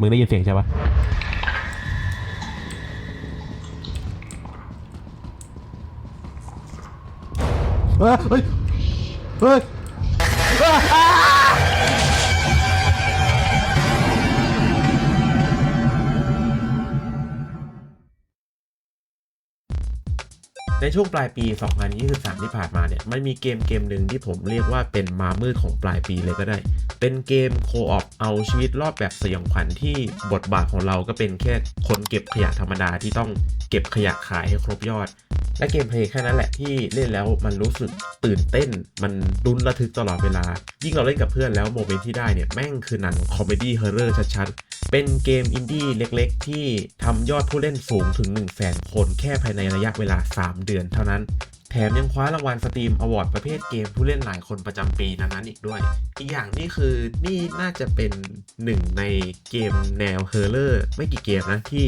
มึงได้ยินเสียงใช่ปะเฮ้ย เฮ้ย เฮ้ยในช่วงปลายปี 2023 ที่ผ่านมาเนี่ย มันมีเกมเกมหนึ่งที่ผมเรียกว่าเป็นมามืดของปลายปีเลยก็ได้ เป็นเกมโคออปเอาชีวิตรอดแบบสยองขวัญที่บทบาทของเราก็เป็นแค่คนเก็บขยะธรรมดาที่ต้องเก็บขยะขายให้ครบยอด และเกมเพลย์แค่นั้นแหละที่เล่นแล้วมันรู้สึกตื่นเต้น มันรุนระทึกตลอดเวลา ยิ่งเราเล่นกับเพื่อนแล้วโมเมนต์ที่ได้เนี่ย แม่งคือหนังคอมเมดี้เฮอร์เรอร์ชัดๆ เป็นเกมอินดี้เล็กๆ ที่ทำยอดผู้เล่นสูงถึง 1 0 0 0 0แสนคนแค่ภายในระยะเวลา 3 เดือนเท่านั้น แถมยังคว้ารางวัลสตรีมอวอร์ดประเภทเกมผู้เล่นหลายคนประจำปีนั้นๆอีกด้วย อีกอย่างนี่คือนี่น่าจะเป็นหนึ่งในเกมแนวเฮอร์เลอร์ไม่กี่เกมนะที่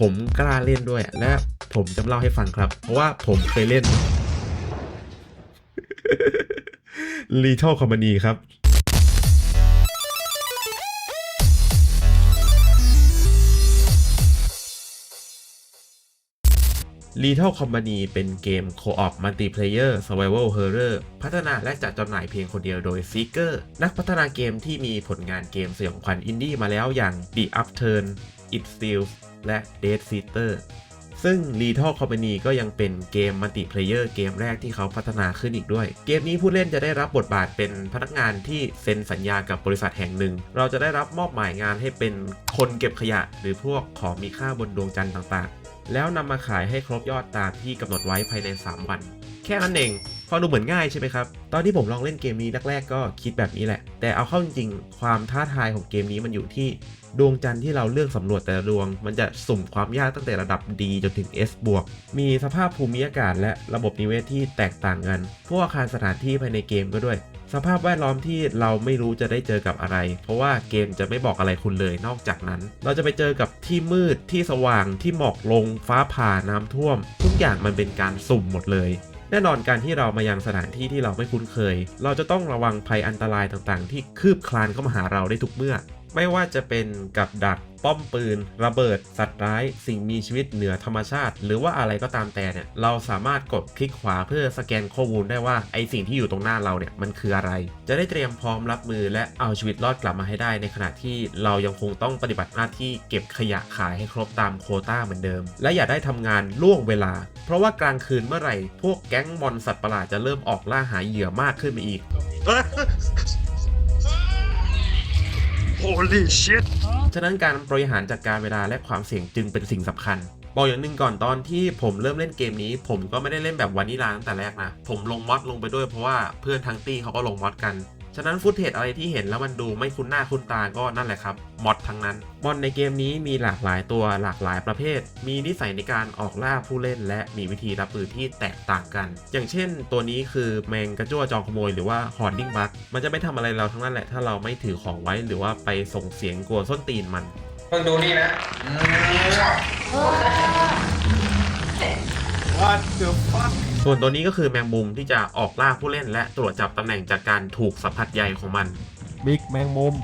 ผมกล้าเล่นด้วย และผมจะเล่าให้ฟังครับ เพราะว่าผมเคยเล่น l e t a l Company ครับ Little Company เป็นเกม Co-op Multiplayer Survival Horror พัฒนาและจัดจำหน่ายเพียงคนเดียวโดย Seeker นักพัฒนาเกมที่มีผลงานเกมสยองขวัญอินดี้มาแล้วอย่าง The Upturn It Steals และ Dead Sitter ซึ่ง Little Company ก็ยังเป็นเกมมัลติเพลเยอร์เกมแรกที่เขาพัฒนาขึ้นอีกด้วย เกมนี้ผู้เล่นจะได้รับบทบาทเป็นพนักงานที่เซ็นสัญญากับบริษัทแห่งหนึ่ง เราจะได้รับมอบหมายงานให้เป็นคนเก็บขยะ หรือพวกของมีค่าบนดวงจันทร์ต่างๆ แล้วนำมาขายให้ครบยอดตามที่กำหนดไว้ภายใน 3 วัน แค่นั้นเองฟังดูเหมือนง่ายใช่ไหมครับ ตอนที่ผมลองเล่นเกมนี้แรกๆก็คิดแบบนี้แหละ แต่เอาเข้าจริงๆ ความท้าทายของเกมนี้มันอยู่ที่ดวงจันทร์ที่เราเลือกสำรวจแต่ละดวง มันจะสุ่มความยากตั้งแต่ระดับ D จนถึง S บวก มีสภาพภูมิอากาศและระบบนิเวศที่แตกต่างกัน พวกอาคารสถานที่ภายในเกมก็ด้วย สภาพแวดล้อมที่เราไม่รู้จะได้เจอกับอะไร เพราะว่าเกมจะไม่บอกอะไรคุณเลยนอกจากนั้น เราจะไปเจอกับที่มืดที่สว่างที่หมอกลงฟ้าผ่าน้ำท่วม ทุกอย่างมันเป็นการสุ่มหมดเลยแน่นอนการที่เรามายังสถานที่ที่เราไม่คุ้นเคย เราจะต้องระวังภัยอันตรายต่างๆ ที่คืบคลานเข้ามาหาเราได้ทุกเมื่อ ไม่ว่าจะเป็นกับดักป้อมปืน ระเบิด สัตว์ร้าย สิ่งมีชีวิตเหนือธรรมชาติ หรือว่าอะไรก็ตามแต่เนี่ยเราสามารถกดคลิกขวาเพื่อสแกนข้อมูลได้ว่าไอสิ่งที่อยู่ตรงหน้าเราเนี่ยมันคืออะไร จะได้เตรียมพร้อมรับมือและเอาชีวิตรอดกลับมาให้ได้ ในขณะที่เรายังคงต้องปฏิบัติหน้าที่เก็บขยะขายให้ครบตามโคต้าเหมือนเดิม และอย่าได้ทำงานล่วงเวลา เพราะว่ากลางคืนเมื่อไหร่ พวกแก๊งมอนสัตว์ประหลาดจะเริ่มออกล่าหาเหยื่อมากขึ้นไปอีก Holy shit ฉะนั้นการบริหารจัดการเวลาและความเสี่ยงจึงเป็นสิ่งสำคัญ บอกอย่างหนึ่งก่อนตอนที่ผมเริ่มเล่นเกมนี้ ผมก็ไม่ได้เล่นแบบวานิลาตั้งแต่แรกนะ ผมลงมอดลงไปด้วยเพราะว่าเพื่อนทั้งตี้เขาก็ลงมอดกัน ฉะนั้นฟุตเทจอะไรที่เห็นแล้วมันดูไม่คุ้นหน้าคุ้นตาก็นั่นแหละครับมอดทั้งนั้นมอนในเกมนี้มีหลากหลายตัวหลากหลายประเภท มีนิสัยในการออกล่าผู้เล่น และมีวิธีรับมือที่แตกต่างกัน อย่างเช่น ตัวนี้คือแมงกระจั่วจองขโมยหรือว่าฮอ r ดิ้งบั g มันจะไม่ทำอะไรเราทั้งนั้นแหละ ถ้าเราไม่ถือของไว้หรือว่าไปส่งเสียงกลัวส้นตีนมันมึงดูนี่นะ What the fuck ส่วนตัวนี้ก็คือแมงมุมที่จะออกล่าผู้เล่น และตรวจจับตำแหน่งจากการถูกสัมผัสใยของมันมิกแมงมุม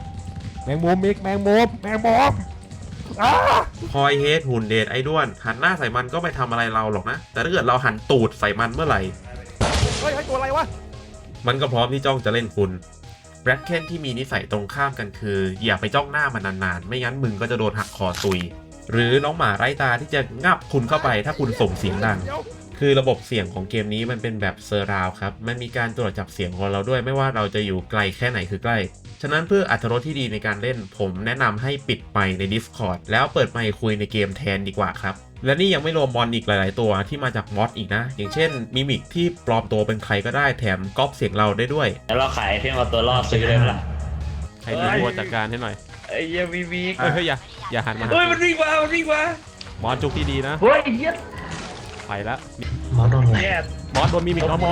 แมงมุมมิกแมงมุมแมงมุมอ้าคอยเฮดหุ่นเดทไอ้ด้วน หันหน้าใส่มันก็ไม่ทำอะไรเราหรอกนะ แต่ถ้าเกิดเราหันตูดใส่มันเมื่อไหร่ เฮ้ยไอ้ตัวอะไรวะ มันก็พร้อมที่จ้องจะเล่นคุณแบล็กเคนที่มีนิสัยตรงข้ามกันคือ อย่าไปจ้องหน้ามันนานๆ ไม่งั้นมึงก็จะโดนหักคอตุย หรือน้องหมาไร้ตาที่จะงับคุณเข้าไปถ้าคุณส่งเสียงดัง เดี๋ยว คือระบบเสียงของเกมนี้มันเป็นแบบเซอร์ราวครับ มันมีการตรวจจับเสียงของเราด้วยไม่ว่าเราจะอยู่ไกลแค่ไหนคือใกล้ ฉะนั้นเพื่ออัตรสที่ดีในการเล่น ผมแนะนำให้ปิดไมค์ใน Discord แล้วเปิดไมค์คุยในเกมแทนดีกว่าครับและนี่ยังไม่รวมมอนอีกหลาย ๆ ตัวที่มาจากมอดอีกนะ อย่างเช่นมิมิกที่ปลอมตัวเป็นใครก็ได้แถมก๊อปเสียงเราได้ด้วย แล้วเราขายเพียงเอาตัวรอดซื้อเลยปะล่ะใครมีวัวจัดการให้หน่อยไอ้เหี้ยมีมีเฮ้ยเฮ้ยอย่าอย่าหันมาหาเฮ้ยมันวิ่งมามันวิ่งมาหมอนจุกที่ดีนะเฮ้ยเหี้ย ไปแล้วมอสโดนอะไรแย่มอสโดนมิมิกมน้อองส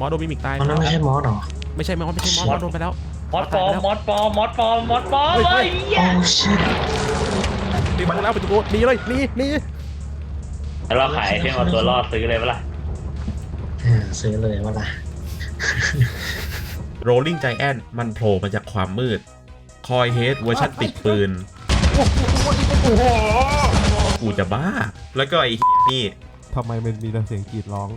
มอสโดนมิมิกตายมันนั้นไม่ใช่มอสหรอไม่ใช่มอสไม่ใช่มอสมอสโดนไปแล้วมอสปลอมมอสปลอมมอสปลอมมอสปลอมเฮ้ยเฮ้เฮ้ยยเหี้ยโอ้ชิตปิดประตูแล้วปิดประตูหนีเลยหนีหนีแล้วเราขายเพียงเอาตัวรอดซื้อเลยปะล่ะเออซื้อเลยว่าล่ะ Rolling Giant มันโผล่มาจากความมืดคอยเฮดเวอร์ชันติดปืนโอ้โหกูจะบ้า แล้วก็ไอ้นี่ ทำไมมันมีแต่เสียงกรีดร้อง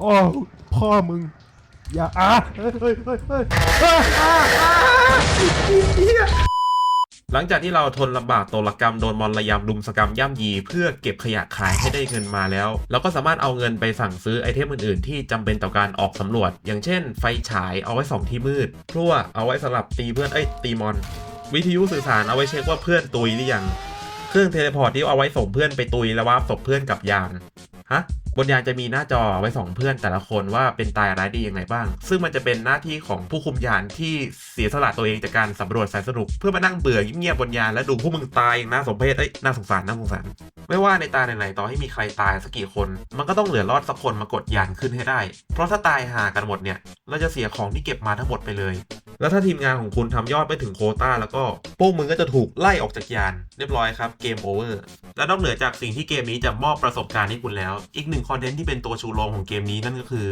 โอ้พ่อมึง อย่าอะเฮ้ยเฮ้ยเฮ้ยเฮ้ยอะอะอะหลังจากที่เราทนลำบากโตรกรรมโดนมอลระยำลุมสกรรมย่ำยี เพื่อเก็บขยะขายให้ได้เงินมาแล้ว เราก็สามารถเอาเงินไปสั่งซื้อไอเทมอื่นๆ ที่จำเป็นต่อการออกสำรวจ อย่างเช่น ไฟฉายเอาไว้ส่องที่มืดพลั่วเอาไว้สำหรับตีเพื่อนเอ้ยตีมอน วิทยุสื่อสารเอาไว้เช็คว่าเพื่อนตุยหรือยัง เครื่องเทเลพอร์ตที่เอาไว้ส่งเพื่อนไปตุยแล้วว่าศพเพื่อนกับยานฮะบนยานจะมีหน้าจอไว้ส่งเพื่อนแต่ละคนว่าเป็นตายร้ายดียังไงบ้าง ซึ่งมันจะเป็นหน้าที่ของผู้คุมยานที่เสียสละตัวเองจากการสำรวจแสนสนุกเพื่อมานั่งเบื่อเงียบบนยานแล้วดูพวกมึงตายอย่างน่าสมเพชเอ้ยน่าสงสารน่าสงสาร ไม่ว่าในตาไหนๆต่อให้มีใครตายสักกี่คน มันก็ต้องเหลือรอดสักคนมากดยานขึ้นให้ได้ เพราะถ้าตายหากันหมดเนี่ยเราจะเสียของที่เก็บมาทั้งหมดไปเลย แล้วถ้าทีมงานของคุณทำยอดไม่ถึงโควต้าแล้วก็พวกมึงก็จะถูกไล่ออกจากยานเรียบร้อยครับเกมโอเวอร์และนอกเหนือจากสิ่งที่เกมนี้จะมอบประสบการณ์ให้คุณแล้ว อีกหนึ่งคอนเทนต์ที่เป็นตัวชูโรงของเกมนี้นั่นก็คือ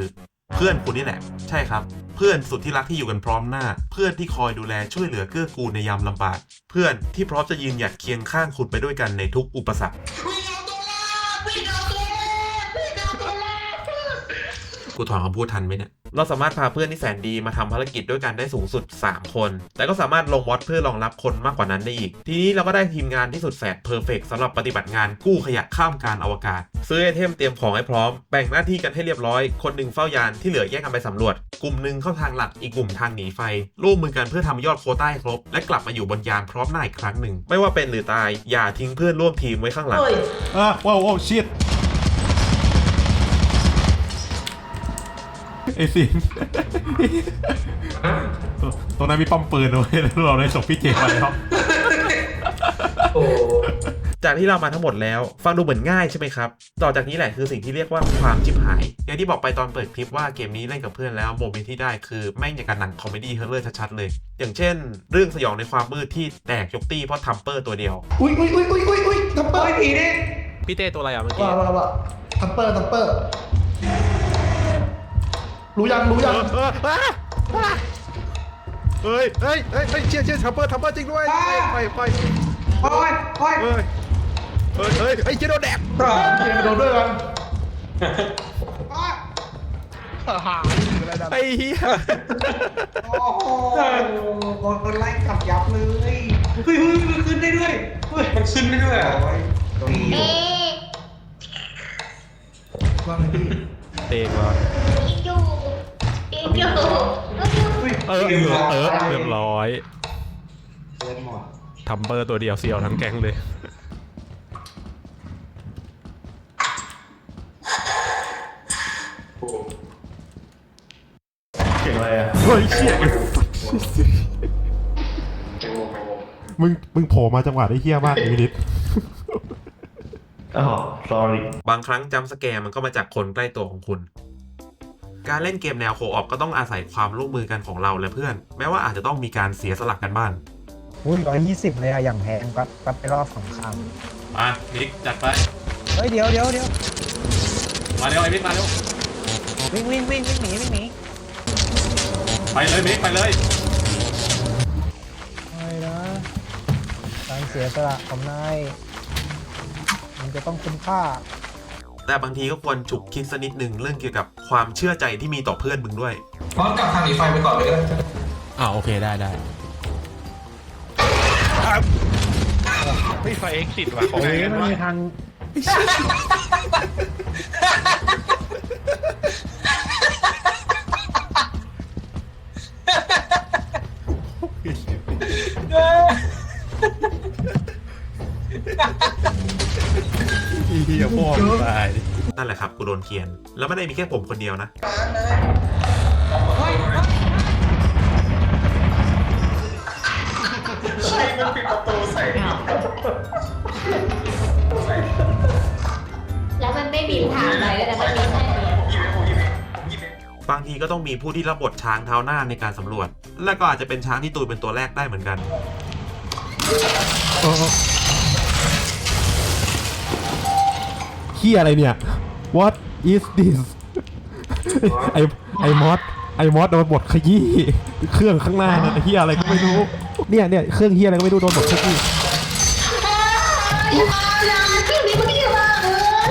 เพื่อนคุณนี่แหละ ใช่ครับ เพื่อนสุดที่รักที่อยู่กันพร้อมหน้า เพื่อนที่คอยดูแลช่วยเหลือเกื้อกูลในยามลำบาก เพื่อนที่พร้อมจะยืนหยัดเคียงข้างคุณไปด้วยกันในทุกอุปสรรคกูถอนคำพูดทันไหมเนี่ย เราสามารถพาเพื่อนที่แสนดีมาทำภารกิจด้วยกันได้สูงสุด 3 คน แต่ก็สามารถลงมอดเพื่อรองรับคนมากกว่านั้นได้อีก ทีนี้เราก็ได้ทีมงานที่สุดแสนเพอร์เฟกสำหรับปฏิบัติงานกู้ขยะข้ามการอวกาศ ซื้อไอเทมเตรียมของให้พร้อม แบ่งหน้าที่กันให้เรียบร้อย คนหนึ่งเฝ้ายานที่เหลือแยกกันไปสำรวจ กลุ่มหนึ่งเข้าทางหลักอีกกลุ่มทางหนีไฟ ร่วมมือกันเพื่อทำยอดโควต้าให้ครบ และกลับมาอยู่บนยานพร้อมหน้าอีกครั้งหนึ่ง ไม่ว่าเป็นหรือตายอย่าทิ้งเพื่อนร่วมทีมไว้ข้างหลังอะว้าวว้าวชิด ไอ้สิงตรงนั้นมีป้อมปืนด้วยแล้วเราได้ส่งพี่เจมาแล้วโอ้จากที่เรามาทั้งหมดแล้ว ฟังดูเหมือนง่ายใช่ไหมครับ ต่อจากนี้แหละคือสิ่งที่เรียกว่าความชิบหาย อย่างที่บอกไปตอนเปิดคลิปว่าเกมนี้เล่นกับเพื่อนแล้วโมเมนต์ที่ได้คือแม่งอย่างกับหนังคอมเมดี้เฮอร์เลอร์ชัดๆเลย อย่างเช่น เรื่องสยองในความมืดที่แตกยกตี้เพราะทัมเปอร์ตัวเดียว อุ้ยอุ้ยอุ้ยอุ้ยอุ้ยอุ้ยทัมเปอร์ผีนี่พี่เต้ตัวอะไรอะเมื่อกี้ว่าว่าว่าทัมเปอร์ทัมเปอร์ รู้ยังรู้ยังเฮ้ยเฮ้ยเฮ้ยเฮ้ยเชี่ยเชี่ยทัมเปอร์ทัมเปอร์จริงด้วยไปไปไปโอ้ยโอ้ยเฮ้ยเฮ้ยเฮ้ยเฮ้ยเชี่ยโดนแดกปราบเกมโดนด้วยกันไอ้เหี้ยโอ้โหโดนไล่ขับยับเลยเฮ้ยเฮ้ยมันขึ้นได้ด้วยเฮ้ยมันขึ้นได้ด้วยโอ้ยดีว่าไงพี่เตะก่อน อยู่อยู่เฮ้ยเออเออเออเรียบร้อยเล่นหมดทัมเปอร์ตัวเดียวเซียวทั้งแก๊งเลยเฮ้ยเชี่ยมึงมึงโผล่มาจังหวะได้เฮี้ยมากอีนิดอ๋อ sorry บางครั้งจำสแกร์มันก็มาจากคนใกล้ตัวของคุณ การเล่นเกมแนวโคออปก็ต้องอาศัยความร่วมมือกันของเราและเพื่อน แม้ว่าอาจจะต้องมีการเสียสละกันบ้างอุ้ยร้อยยี่สิบเลยอะอย่างแพงก็ก็ไปรอบสองครั้งมามิกจัดไป เฮ้ยเดี๋ยวเดี๋ยวเดี๋ยวมาเร็วไอ้มิกมาเร็ว วิ่งวิ่งวิ่งวิ่งหนีวิ่งหนีไปเลยมิกไปเลยไม่นะการเสียสละของนายมันจะต้องคุ้มค่า แต่บางทีก็ควรฉุกคิดสักนิดหนึ่งเรื่องเกี่ยวกับความเชื่อใจที่มีต่อเพื่อนมึงด้วยมอสกลับทางหนีไฟไปก่อนเลยก็ได้อ่าโอเคได้ได้ไม่ไฟเอ็กซิสว่ะของเฮ้ไงยกันมันวะมีทาง เหี้ ยพ่อมึงตายนั่นแหละครับกูโดนเคียน แล้วไม่ได้มีแค่ผมคนเดียวนะแล้วมันไม่มีถามอะไรเลยนะมันมีแค่บางทีก็ต้องมีผู้ที่รับบทช้างเท้าหน้าในการสำรวจ และก็อาจจะเป็นช้างที่ตุยเป็นตัวแรกได้เหมือนกัน เฮียอะไรเนี่ย what is this ไอไอมอสไอมอสโดนบทขยี้เครื่องข้างหน้านั่นเฮียอะไรก็ไม่รู้เนี่ยเนี่ยเครื่องเฮียอะไรก็ไม่รู้โดนหมดทุกที่ที่มีคนที่มาเออ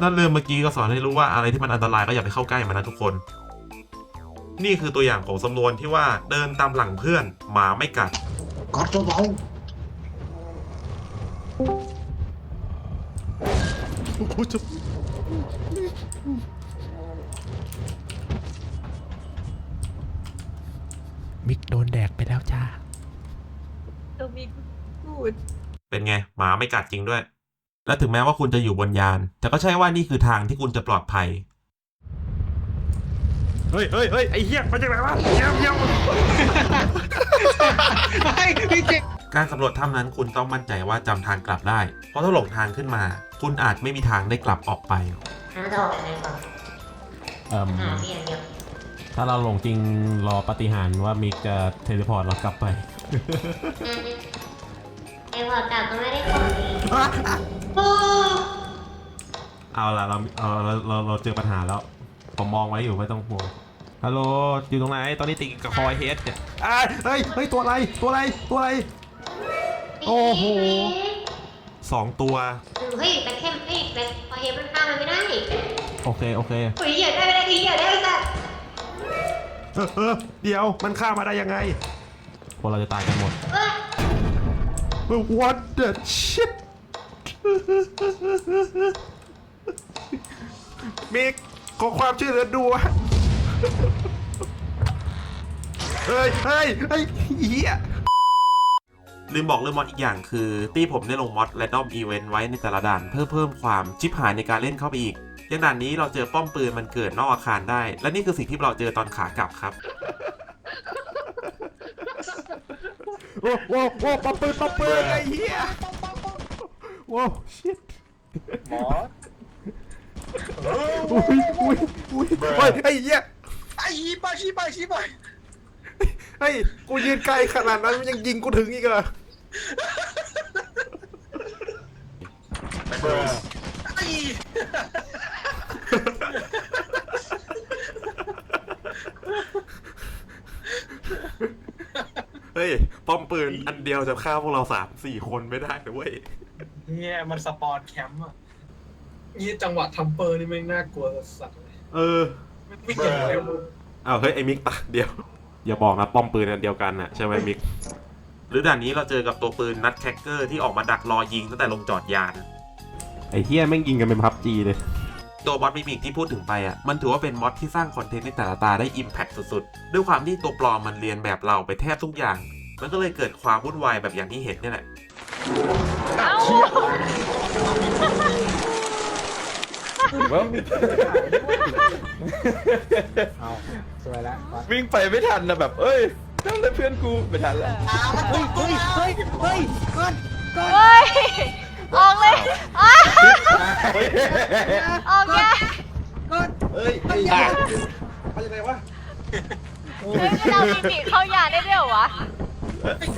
นั่นเรื่องเมื่อกี้ก็สอนให้รู้ว่าอะไรที่มันอันตรายก็อย่าไปเข้าใกล้มันนะทุกคน นี่คือตัวอย่างของสำนวนที่ว่าเดินตามหลังเพื่อนหมาไม่กัดก๊อตเบา กูจะมิกโดนแดกไปแล้วจ้าตัวมีพูดเป็นไง หมาไม่กัดจริงด้วย และถึงแม้ว่าคุณจะอยู่บนยาน แต่ก็ใช่ว่านี่คือทางที่คุณจะปลอดภัย เฮ้ยเฮ้ยเฮ้ยไอ้เหี้ยมาจากไหนวะเยี่ยมเยี่ยมๆไอ้พี่เจ การสำรวจถ้ำนั้นคุณต้องมั่นใจว่าจำทางกลับได้ เพราะถ้าหลงทางขึ้นมา คุณอาจไม่มีทางได้กลับออกไปหาจะออกยังไงก่อนเอ่มหาเพียงเดียวถ้าเราหลงจริงรอปฏิหารย์ว่ามิกจะเทเลพอร์ตเรากลับไป อืมไอ้พอจับก็ไม่ได้ของดีโอ้เอาละเราเอาเราเราเราเจอปัญหาแล้ว ผมมองไว้อยู่ไม่ต้องห่วงฮัลโหลอยู่ตรงไหนตอนนี้ติดกับคอยเฮดเนี่ยอ้ายเฮ้ยเฮ้ยตัวอะไรตัวอะไรตัวอะไร โอ้โหสองตัว เฮ้ยแต่เข้มเฮ้ยแต่พอเห็นมันข้ามมันไม่ได้โอเค โอเคเฮ้ยอย่าได้ไม่ได้ทีอย่าได้สัตว์เออเออเดี๋ยวมันฆ่ามาได้ยังไง พวกเราจะตายกันหมด เอ้ย What the shit มิกขอความช่วยเหลือด่วนเฮ้ยเฮ้ยเฮ้ยเฮีย ลืมบอกเรื่องมอดอีกอย่างคือตี้ผมได้ลงมอดและดอมอีเวนต์ไว้ในแต่ละด่านเพื่อเพิ่มความชิบหายในการเล่นเข้าไปอีก อย่างด่านนี้เราเจอป้อมปืนมันเกิดนอกอาคารได้ และนี่คือสิ่งที่เราเจอตอนขากลับครับโอ้โหโอ้ปะปืนปะปืนไอ้เหี้ยว้าว shit หมออุ้ยอุ้ยอุ้ยเฮ้ยไอ้เหี้ยไอ้ชี้ไปชี้ไปชี้ไปเฮ้ยกูยืนไกลขนาดนั้นมันยังยิงกูถึงอีกเหรอไอ้ เฮ้ยป้อมปืนอันเดียวจะฆ่าพวกเราสามสี่คนไม่ได้นะเว้ยเนี่ยมันสปอนแคมป์อะนี่จังหวะทัมเปอร์นี่แม่งน่ากลัวสัตว์เลยเออไม่ไม่เก่งเลยมึงอ้าวเฮ้ยไอ้มิกตาเดียว อย่าบอกนะป้อมปืนอันเดียวกันน่ะใช่ไหมมิก หรือด่านนี้เราเจอกับตัวปืนนัดแคคเกอร์ที่ออกมาดักรอยิงตั้งแต่ลงจอดยาน ไอ้เหี้ยแม่งยิงกันเป็นพับจีเลย ตัวมอดมิมิกที่พูดถึงไปอะมันถือว่าเป็นมอดที่สร้างคอนเทนต์ในแต่ละตาได้อิมแพ t สุดๆ ด้วยความที่ตัวปลอมมันเรียนแบบเราไปแทบทุกอย่าง มันก็เลยเกิดความวุ่นวายแบบอย่างที่เห็นเนี่ยแหละเอาสวยแล้ววิ่งไปไม่ทันนะแบบ เอ้ยนั่นเลยเพื่อนกูไม่ทันแล้วเฮ้ยออ กเลยอ้าออกแกเอ้ยไอ้เฮ้ยเรามีปีเข้ายาได้ด้วยเหรอวะ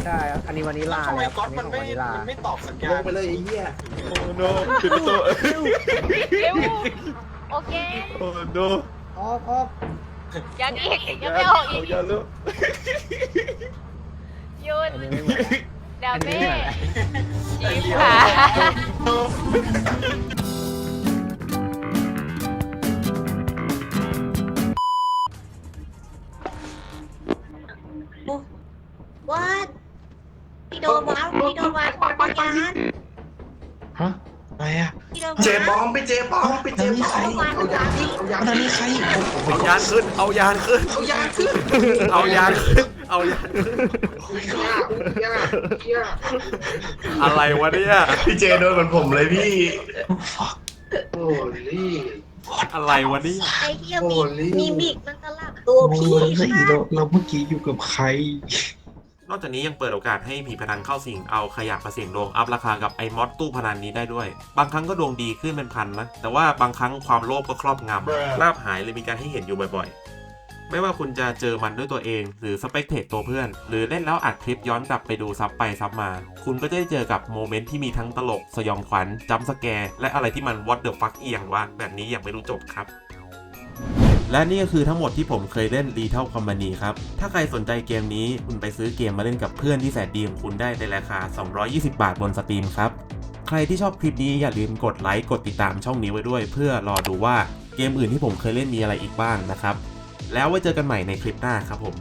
ใช่ครับอันนี้วันนี้ลาทำไมแล้วก๊ออัตนนี้มันของไม่วันนี้ลามันไม่ตอบสัญญาลณงไปเลยไอ้เหี้ยโอ้โนปิดประตูเร็วโอเคโอ้โนออกออกยังอีกยังไม่ออกอีกอย่าลุกหยุดอันนี้ไม่ไหวเดี๋ยว อันนี้แม่ไม่ไหวชี้ขาวัดพี่โดนวัดพี่โดนวัดปัญญาฮะอะไรอะพี่โดนเจบอมไปเจบอมไปเจบอมเอายาดิเอายามันมีใครเอายานขึ้นเอายานขึ้นเอายาขึ้นเอายานขึ้น เอายานขึ้นเฮียเฮียอะไรวะเนี่ย พี่เจโดนเหมือนผมเลยพี่ โอ้ลี่อะไรวะเนี่ย ไอ้เฮียมีมีมิกมันสลับตัวพี่ค่ะเราเมื่อกี้อยู่กับใคร นอกจากนี้ยังเปิดโอกาสให้ผีพนันเข้าสิงเอาขยะมาเสี่ยงดวงอัพราคากับไอ้มอดตู้พนันนี้ได้ด้วย บางครั้งก็ดวงดีขึ้นเป็นพันนะ แต่ว่าบางครั้งความโลภก็ครอบงำลาบหายเลยมีการให้เห็นอยู่บ่อยๆ ไม่ว่าคุณจะเจอมันด้วยตัวเอง หรือสเปกเทตตัวเพื่อน หรือเล่นแล้วอัดคลิปย้อนกลับไปดูซับไปซับมา คุณก็จะได้เจอกับโมเมนต์ที่มีทั้งตลก สยองขวัญจัมป์สแกร์และอะไรที่มัน what the fuck เอียงวะแบบนี้อย่างไม่รู้จบครับและนี่ก็คือทั้งหมดที่ผมเคยเล่น Lethal Company ครับ ถ้าใครสนใจเกมนี้คุณไปซื้อเกมมาเล่นกับเพื่อนที่แสนดีของคุณได้ในราคา 220 บาทบนสตรีมครับ ใครที่ชอบคลิปนี้อย่าลืมกดไลค์ กดติดตามช่องนี้ไว้ด้วย เพื่อรอดูว่าเกมอื่นที่ผมเคยเล่นมีอะไรอีกบ้างนะครับ แล้วไว้เจอกันใหม่ในคลิปหน้าครับผม